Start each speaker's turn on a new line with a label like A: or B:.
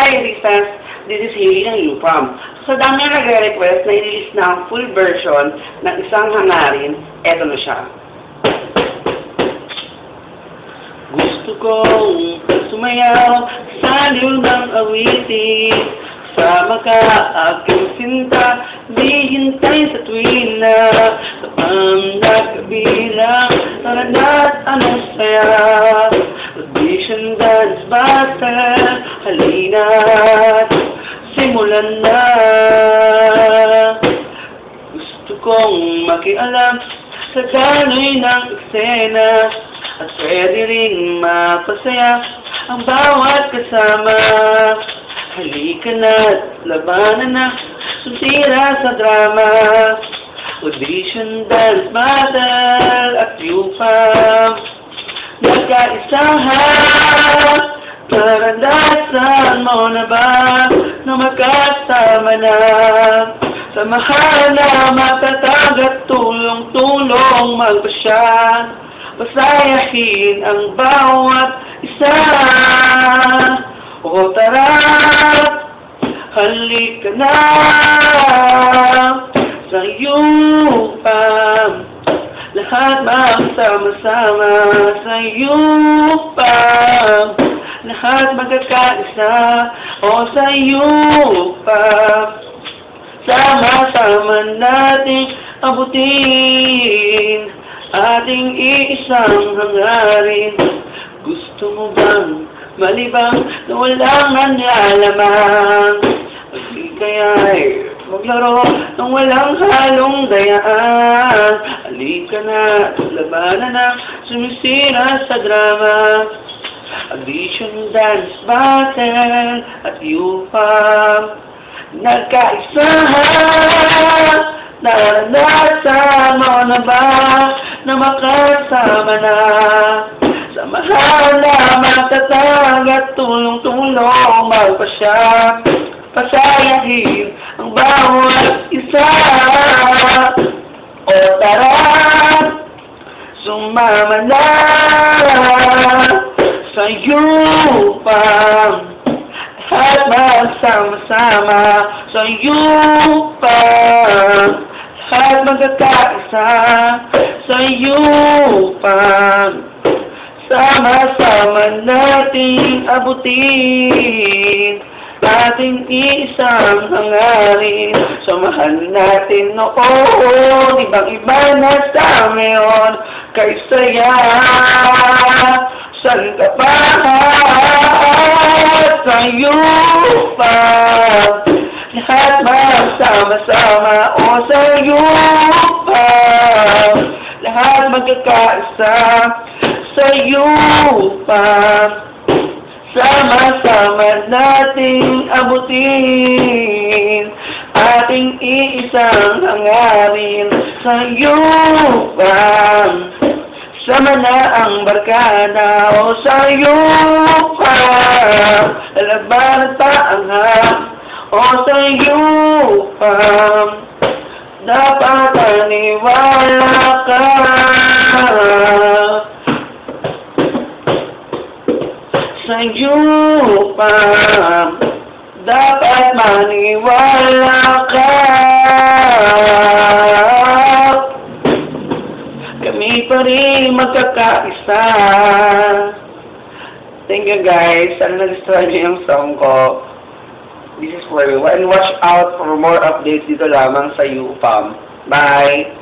A: Hi, Risas. This is Hailey ng UPAM. Sa dami na nagre-request na i-release na ang full version ng isang hangarin, eto na siya. Gusto kong sumayaw sa liw ng awitin Sama ka sinta, di hintay sa tuwina Sa pangkabilang, tarana't anong saya Audition dance battle, halina't simulan na. Gusto kong makialam sa gano'y ng eksena At pwede ring mapasaya ang bawat kasama. Halika na't labanan na Sunsira sa drama. Audition, dance, battle at UFAM Nagkaisahan Karanasan mo na ba Na magkasama na? Samahan na matatag at tulong-tulong magpasya Pasayahin ang bawat isa. O tara, halika na Sa yupam Lahat magsama-sama Sa yupam Lahat magkakaisa O sa yupam Sama-sama natin abutin Ating iisang hangarin. Gusto mo bang malibang na walang anyalaman Hindi kaya'y maglaro ng walang halong dayaan. Halika na, labanan na, sumisira sa drama Audition, dance, battle, at UPAM Nagkaisahan Naranasan mo na ba na. Makasama na Samahan na matatag at tulong-tulong magpasya Pasayahin ang bawat isa. O tara, sumama na sa yupang At magsama-sama sa yupang At magkakaisa. Sa yupang Sama-sama nating abutin Ating isang hangarin. Samahan natin noon Ibang-iba na sa ngayon Kay saya San ka pa Sa iyo pa Lahat magsama-sama O sa iyo pa Lahat magkakaisa sa yupa. Sama-sama nating abutin Ating iisang hangarin sa yupa Sama na ang barkada o sa yupa Laban at paanghap o sa yupa Dapat aniwala ka. Sa yupa Dapat maniwala Kami pa rin magkakaisa Thank you guys. Sana nagustuhan niyo yung song ko. This is for you. And watch out for more updates dito lamang sa UPAM. Bye!